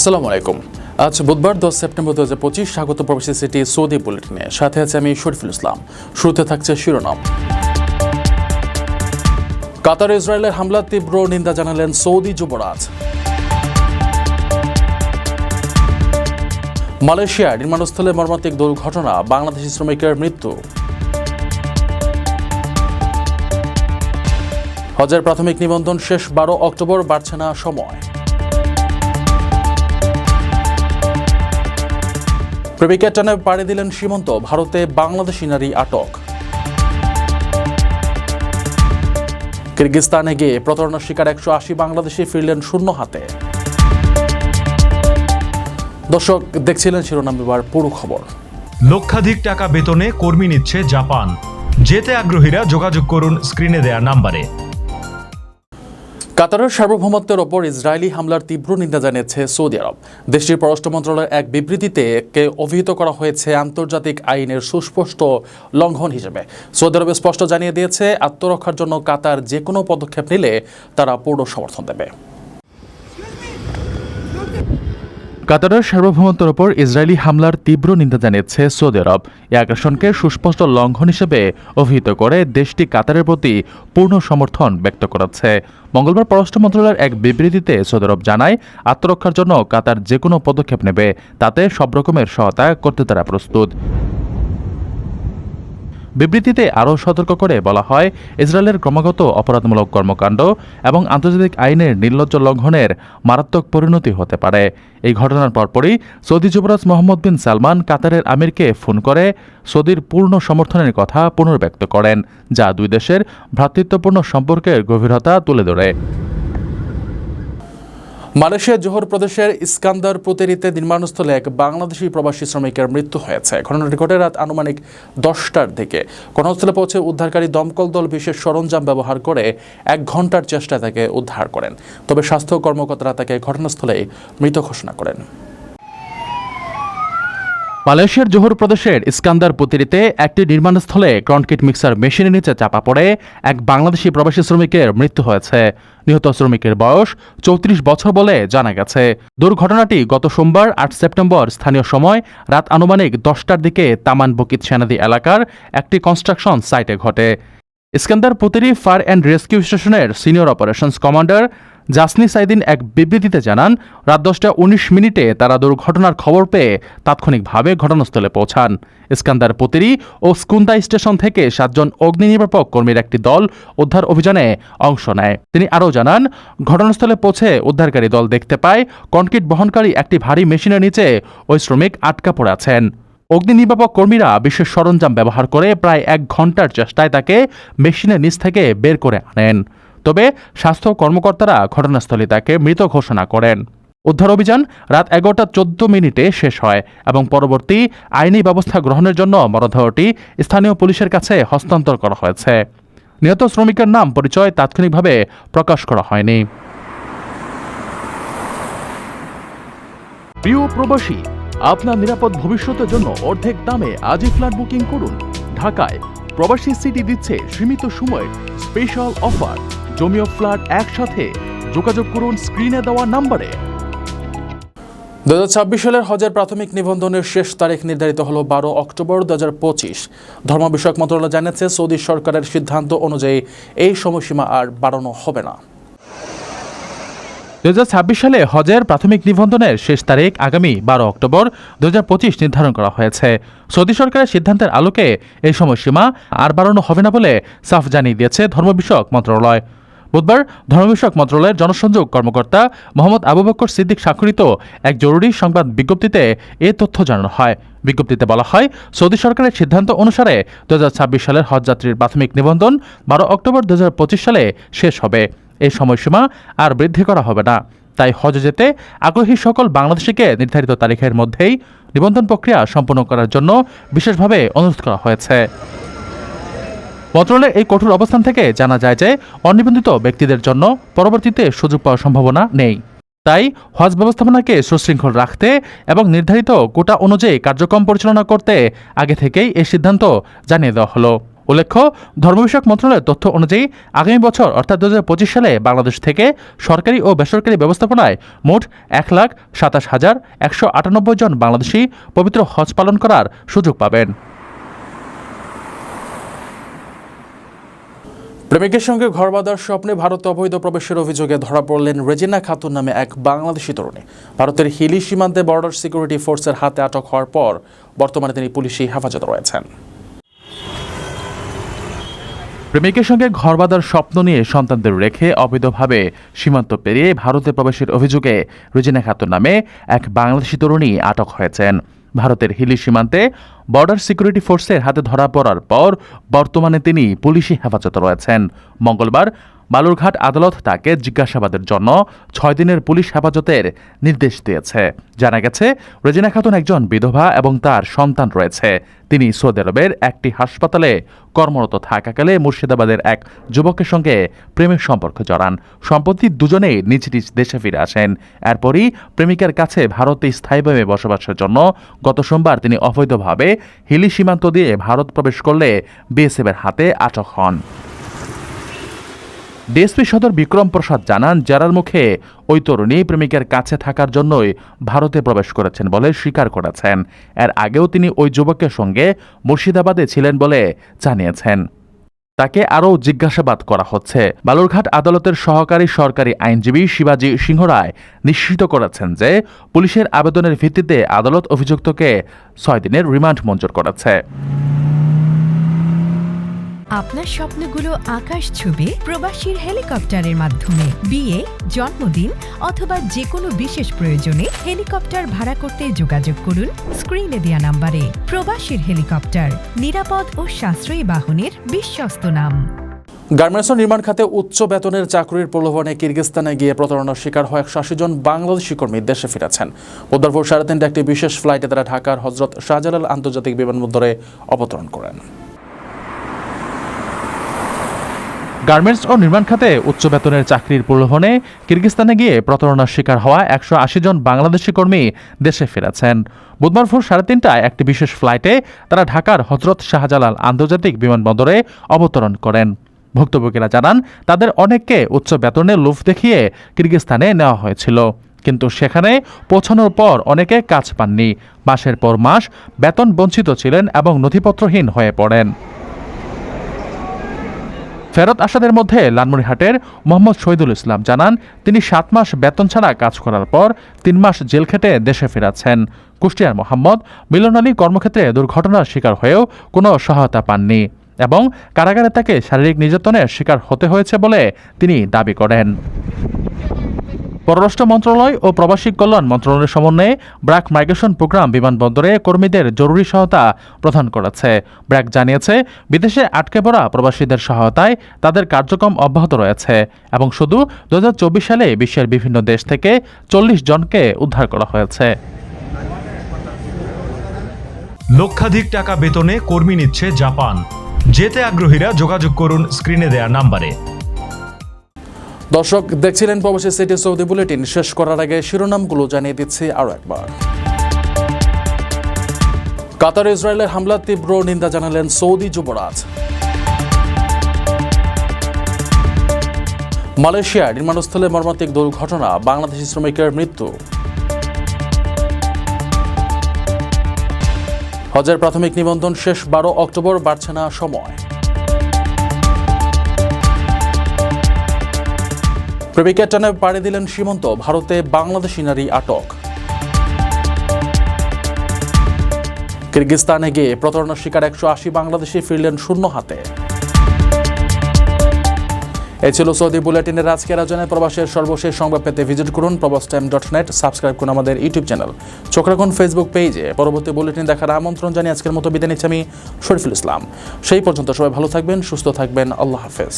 আসসালামু আলাইকুম। আজ বুধবার দশ সেপ্টেম্বর দু হাজার পঁচিশ, স্বাগত প্রবাসী সিটি সৌদি বুলেটিনে। সাথে আছে আমি শরীফুল ইসলাম। শুরুতে থাকছে শিরোনাম। কাতার ইসরায়েলের হামলার তীব্র নিন্দা জানালেন সৌদি যুবরাজ। মালয়েশিয়ার নির্মাণস্থলে মর্মান্তিক দুর্ঘটনা, বাংলাদেশি শ্রমিকের মৃত্যু। হজের প্রাথমিক নিবন্ধন শেষ বারো অক্টোবর, বাড়ছে না সময়। প্রেমিকের টানে পাড়ি দিলেন সীমন্ত, ভারতে বাংলাদেশি নারী আটক। কিরগিস্তানে গিয়ে প্রতারণার শিকার একশো আশি বাংলাদেশি ফিরলেন শূন্য হাতে। দর্শক, দেখছিলেন শিরোনাম, এবার পুরো খবর। লক্ষাধিক টাকা বেতনে কর্মী নিচ্ছে জাপান। যেতে আগ্রহীরা যোগাযোগ করুন স্ক্রিনে দেয়া নাম্বারে। কাতারের সার্বভৌমত্বের ওপর ইসরায়েলি হামলার তীব্র নিন্দা জানিয়েছে সৌদি আরব। দেশটির পররাষ্ট্র মন্ত্রণালয়ের এক বিবৃতিতে একে অভিহিত করা হয়েছে আন্তর্জাতিক আইনের সুস্পষ্ট লঙ্ঘন হিসেবে। সৌদি আরব স্পষ্ট জানিয়ে দিয়েছে, আত্মরক্ষার জন্য কাতার যে কোনো পদক্ষেপ নিলে তারা পূর্ণ সমর্থন দেবে। কাতারের সার্বভৌমত্বের ওপর ইসরায়েলি হামলার তীব্র নিন্দা জানিয়েছে সৌদি আরব। এই আগ্রাসনকে সুস্পষ্ট লঙ্ঘন হিসেবে অভিহিত করে দেশটি কাতারের প্রতি পূর্ণ সমর্থন ব্যক্ত করেছে। মঙ্গলবার পররাষ্ট্র মন্ত্রণালয়ের এক বিবৃতিতে সৌদি আরব জানায়, আত্মরক্ষার জন্য কাতার যে কোনো পদক্ষেপ নেবে, তাতে সব রকমের সহায়তা করতে তারা প্রস্তুত। বিবৃতিতে আরও সতর্ক করে বলা হয়, ইসরায়েলের ক্রমাগত অপরাধমূলক কর্মকাণ্ড এবং আন্তর্জাতিক আইনের নির্লজ্জ লঙ্ঘনের মারাত্মক পরিণতি হতে পারে। এই ঘটনার পরপরই সৌদি যুবরাজ মোহাম্মদ বিন সালমান কাতারের আমিরকে ফোন করে সৌদির পূর্ণ সমর্থনের কথা পুনর্ব্যক্ত করেন, যা দুই দেশের ভ্রাতৃত্বপূর্ণ সম্পর্কের গভীরতা তুলে ধরে। মালয়েশিয়ার জোহর প্রদেশের ইস্কান্দার পুতেরিতে নির্মাণস্থলে এক বাংলাদেশি প্রবাসী শ্রমিকের মৃত্যু হয়েছে। ঘটনাটি ঘটে রাত আনুমানিক দশটার দিকে। ঘটনাস্থলে পৌঁছে উদ্ধারকারী দমকল দল বিশেষ সরঞ্জাম ব্যবহার করে এক ঘণ্টার চেষ্টায় তাকে উদ্ধার করেন। তবে স্বাস্থ্য কর্মকর্তারা তাকে ঘটনাস্থলেই মৃত ঘোষণা করেন। মালয়েশিয়ার জোহর প্রদেশের ইস্কান্দার পুতিরিতে একটি নির্মাণস্থলে কনক্রিট মিক্সার মেশিনের নিচে চাপা পড়ে এক বাংলাদেশি প্রবাসী শ্রমিকের মৃত্যু হয়েছে। নিহত শ্রমিকের বয়স চৌত্রিশ বছর বলে জানা গেছে। দুর্ঘটনাটি গত সোমবার, আট সেপ্টেম্বর স্থানীয় সময় রাত আনুমানিক দশটার দিকে তামান বকিত সেনাদি এলাকার একটি কনস্ট্রাকশন সাইটে ঘটে। Iskandar Puteri fire and rescue স্টেশনের senior operations commander Jasni Saidin এক বিবৃতিতে জানান, রাত দশটা উনিশ মিনিটে তারা দুর্ঘটনার খবর পেয়ে তাৎক্ষণিকভাবে ঘটনাস্থলে পৌঁছান। ইস্কান্দার পুতিরি ও স্কুন্দাই স্টেশন থেকে সাতজন অগ্নি নির্বাপক কর্মীর একটি দল উদ্ধার অভিযানে অংশ নেয়। তিনি আরও জানান, ঘটনাস্থলে পৌঁছে উদ্ধারকারী দল দেখতে পায়, কনক্রিট বহনকারী একটি ভারী মেশিনের নিচে ওই শ্রমিক আটকা পড়ে আছেন। অগ্নি নির্বাপক কর্মীরা বিশেষ সরঞ্জাম ব্যবহার করে প্রায় এক ঘণ্টার চেষ্টায় তাকে মেশিনের নিচ থেকে বের করে আনেন। তবে স্বাস্থ্য কর্মকর্তারা ঘটনাস্থলে তাকে মৃত ঘোষণা করেন। উদ্ধার অভিযান রাত এগারোটা চোদ্দ মিনিটে শেষ হয় এবং পরবর্তী আইনি ব্যবস্থা গ্রহণের জন্য মরদেহটি স্থানীয় পুলিশের কাছে হস্তান্তর করা হয়েছে। নিহত শ্রমিকের নাম পরিচয় তাৎক্ষণিকভাবে প্রকাশ করা হয়নি। প্রিয় প্রবাসী, আপনার নিরাপদ ভবিষ্যতের জন্য অর্ধেক দামে আজই ফ্ল্যাট বুকিং করুন। ঢাকায় প্রবাসী সিটি দিচ্ছে সীমিত সময়ের স্পেশাল অফার। জমিও ফ্ল্যাট একসাথে। যোগাযোগ করুন স্ক্রিনে দেওয়া নাম্বারে। দু সালের হজের প্রাথমিক নিবন্ধনের শেষ তারিখ নির্ধারিত হল বারো অক্টোবর দু হাজার পঁচিশ। ধর্ম বিষয়ক মন্ত্রণালয় জানিয়েছে সৌদি সরকারের সিদ্ধান্ত অনুযায়ী এই সময়সীমা আর বাড়ানো হবে না। দুহাজার ছাব্বিশ সালে হজের প্রাথমিক নিবন্ধনের শেষ তারিখ আগামী বারো অক্টোবর দুহাজার পঁচিশ নির্ধারণ করা হয়েছে। সৌদি সরকারের সিদ্ধান্তের আলোকে এই সময়সীমা আর বাড়ানো হবে না বলে সাফ জানিয়ে দিয়েছে ধর্ম বিষয়ক মন্ত্রণালয়। বুধবার ধর্ম বিষয়ক মন্ত্রণালয়ের জনসংযোগ কর্মকর্তা মোহাম্মদ আবু বকর সিদ্দিক স্বাক্ষরিত এক জরুরি সংবাদ বিজ্ঞপ্তিতে এ তথ্য জানানো হয়। বিজ্ঞপ্তিতে বলা হয়, সৌদি সরকারের সিদ্ধান্ত অনুসারে দু হাজার ছাব্বিশ সালের হজযাত্রীর প্রাথমিক নিবন্ধন বারো অক্টোবর দু হাজার পঁচিশ সালে শেষ হবে। এই সময়সীমা আর বৃদ্ধি করা হবে না। তাই হজ যেতে আগ্রহী সকল বাংলাদেশিকে নির্ধারিত তারিখের মধ্যেই নিবন্ধন প্রক্রিয়া সম্পন্ন করার জন্য বিশেষভাবে অনুরোধ করা হয়েছে। মন্ত্রণালয়ের এই কঠোর অবস্থান থেকে জানা যায় যে অনিবন্ধিত ব্যক্তিদের জন্য পরবর্তীতে সুযোগ পাওয়ার সম্ভাবনা নেই। তাই হজ ব্যবস্থাপনাকে সুশৃঙ্খল রাখতে এবং নির্ধারিত কোটা অনুযায়ী কার্যক্রম পরিচালনা করতে আগে থেকেই এই সিদ্ধান্ত জানিয়ে দেওয়া হলো। উল্লেখ্য ধর্মবিষয়ক মন্ত্রণালয়ের তথ্য অনুযায়ী আগামী বছর অর্থাৎ দুহাজার পঁচিশ সালে বাংলাদেশ থেকে সরকারি ও বেসরকারি ব্যবস্থাপনায় মোট এক লাখ সাতাশ হাজার একশো আটানব্বই জন বাংলাদেশি পবিত্র হজ পালন করার সুযোগ পাবেন। প্রেমিকের সঙ্গে ঘর বাঁধার স্বপ্নে ভারতে অবৈধ প্রবেশের অভিযোগে ধরা পড়লেন রেজিনা খাতুন নামে এক বাংলাদেশি তরুণী। ভারতের হিলি সীমান্তে বর্ডার সিকিউরিটি ফোর্সের হাতে আটক হওয়ার পর বর্তমানে তিনি পুলিশি হেফাজতে রয়েছেন। প্রেমিকের সঙ্গে ঘর বাঁধার স্বপ্ন নিয়ে সন্তানদের রেখে অবৈধভাবে সীমান্ত পেরিয়ে ভারতে প্রবেশের অভিযোগে রুজিনা খাতুন নামে এক বাংলাদেশি তরুণী আটক হয়েছেন। ভারতের হিলি সীমান্তে বর্ডার সিকিউরিটি ফোর্সের হাতে ধরা পড়ার পর বর্তমানে তিনি পুলিশি হেফাজতে রয়েছেন। মঙ্গলবার বালুরঘাট আদালত তাকে জিজ্ঞাসাবাদের জন্য ছয় দিনের পুলিশ হেফাজতের নির্দেশ দিয়েছে। জানা গেছে, রেজিনা খাতুন একজন বিধবা এবং তার সন্তান রয়েছে। তিনি সৌদি আরবের একটি হাসপাতালে কর্মরত থাকাকালে মুর্শিদাবাদের এক যুবকের সঙ্গে প্রেমের সম্পর্ক জড়ান। সম্প্রতি দুজনেই নিজ নিজ দেশে ফিরে আসেন। এরপরই প্রেমিকার কাছে ভারতে স্থায়ীভাবে বসবাসের জন্য গত সোমবার তিনি অবৈধভাবে হিলি সীমান্ত দিয়ে ভারত প্রবেশ করলে বিএসএফের হাতে আটক হন। ডিএসপি সদর বিক্রম প্রসাদ জানান যারার মুখে ওই তরুণী প্রেমিকের কাছে থাকার জন্যই ভারতে প্রবেশ করেছেন বলে স্বীকার করেছেন। এর আগেও তিনি ওই যুবকের সঙ্গে মুর্শিদাবাদে ছিলেন বলে জানিয়েছেন। তাকে আরও জিজ্ঞাসাবাদ করা হচ্ছে। বালুরঘাট আদালতের সহকারী সরকারি আইনজীবী শিবাজী সিংহ রায় নিশ্চিত করেছেন যে পুলিশের আবেদনের ভিত্তিতে আদালত অভিযুক্তকে ছয় দিনের রিমান্ড মঞ্জুর করেছে। আপনার স্বপ্নগুলো আকাশ ছুবে প্রবাসীর হেলিকপ্টারের মাধ্যমে। বিয়ে, জন্মদিন অথবা যে কোনো বিশেষ প্রয়োজনে হেলিকপ্টার ভাড়া করতে যোগাযোগ করুন স্ক্রিনে দেওয়া নাম্বারে। প্রবাসীর হেলিকপ্টার, নিরাপদ ও সাশ্রয়ী বাহনের বিশ্বস্ত নাম। গার্মেন্টস নির্মাণ খাতে উচ্চ বেতনের চাকরির প্রলোভনে কিরগিস্তানে গিয়ে প্রতারণার শিকার হয় একশো আশি জন বাংলাদেশি কর্মী দেশে ফিরেছেন। ভোর সাড়ে তিনটা একটি বিশেষ ফ্লাইটে তারা ঢাকার হজরত শাহজালাল আন্তর্জাতিক বিমানবন্দরে অবতরণ করেন। গার্মেন্টস ও নির্মাণ খাতে উচ্চ বেতনের চাকরির প্রলোভনে কিরগিস্তানে গিয়ে প্রতারণার শিকার হওয়া একশো আশি জন বাংলাদেশি কর্মী দেশে ফিরেছেন। বুধবার ভোর সাড়ে তিনটায় একটি বিশেষ ফ্লাইটে তারা ঢাকার হজরত শাহজালাল আন্তর্জাতিক বিমানবন্দরে অবতরণ করেন। ভুক্তভোগীরা জানান, তাদের অনেককে উচ্চ বেতনের লোভ দেখিয়ে কিরগিস্তানে নেওয়া হয়েছিল। কিন্তু সেখানে পৌঁছানোর পর অনেকে কাজ পাননি। মাসের পর মাস বেতন বঞ্চিত ছিলেন এবং নথিপত্রহীন হয়ে পড়েন। ফেরত আসাদের মধ্যে লালমনিহাটের মোহাম্মদ শহীদুল ইসলাম জানান, তিনি সাত মাস বেতন ছাড়া কাজ করার পর তিন মাস জেল খেটে দেশে ফেরাচ্ছেন কুষ্টিয়ার মোহাম্মদ মিলন আলী কর্মক্ষেত্রে দুর্ঘটনার শিকার হয়েও কোনো সহায়তা পাননি এবং কারাগারে তাকে শারীরিক নির্যাতনের শিকার হতে হয়েছে বলে তিনি দাবি করেন। পররাষ্ট্র মন্ত্রণালয় ও প্রবাসী কল্যাণ মন্ত্রণালয়ের সমন্বয়ে ব্র্যাক মাইগ্রেশন প্রোগ্রাম বিমানবন্দরে কর্মীদের জরুরি সহায়তা প্রদান করেছে। ব্র্যাক জানিয়েছে, বিদেশে আটকে পড়া প্রবাসীদের সহায়তায় তাদের কার্যক্রম অব্যাহত রয়েছে এবং শুধু দু হাজার চব্বিশ সালে বিশ্বের বিভিন্ন দেশ থেকে চল্লিশ জনকে উদ্ধার করা হয়েছে। লক্ষাধিক টাকা বেতনে কর্মী নিচ্ছে জাপান। যেতে আগ্রহীরা যোগাযোগ করুন স্ক্রিনে দেয়া নাম্বারে। দর্শক, দেখছিলেন প্রবাসী সিটি সৌদি বুলেটিন। শেষ করার আগে শিরোনামগুলো জানিয়ে দিচ্ছি আরও একবার। কাতার ইসরায়েলের হামলা, তীব্র নিন্দা জানালেন সৌদি যুবরাজ। মালয়েশিয়ার নির্মাণস্থলে মর্মান্তিক দুর্ঘটনা, বাংলাদেশি শ্রমিকের মৃত্যু। হজের প্রাথমিক নিবন্ধন শেষ বারো অক্টোবর, বাড়ছে না সময়। প্রেমিকের টানে পাড়ি দিলেন সীমন্ত, ভারতে বাংলাদেশি নারী আটক। কিরগিস্তানে গিয়ে প্রতারণার শিকার একশো আশি বাংলাদেশি ফিরলেন শূন্য হাতে। এই ছিল সৌদি বুলেটিনের আজকের আয়োজনে প্রবাসের সর্বশেষ সংবাদ পেতে ভিজিট করুন প্রবাস টাইম ডট নেট, সাবস্ক্রাইব করুন আমাদের ইউটিউব চ্যানেল। চোখ রাখুন ফেসবুক পেজে। পরবর্তী বুলেটিন দেখার আমন্ত্রণ জানিয়ে আজকের মতো বিদায় নিচ্ছি আমি শরীফুল ইসলাম। সেই পর্যন্ত সবাই ভালো থাকবেন, সুস্থ থাকবেন। আল্লাহ হাফেজ।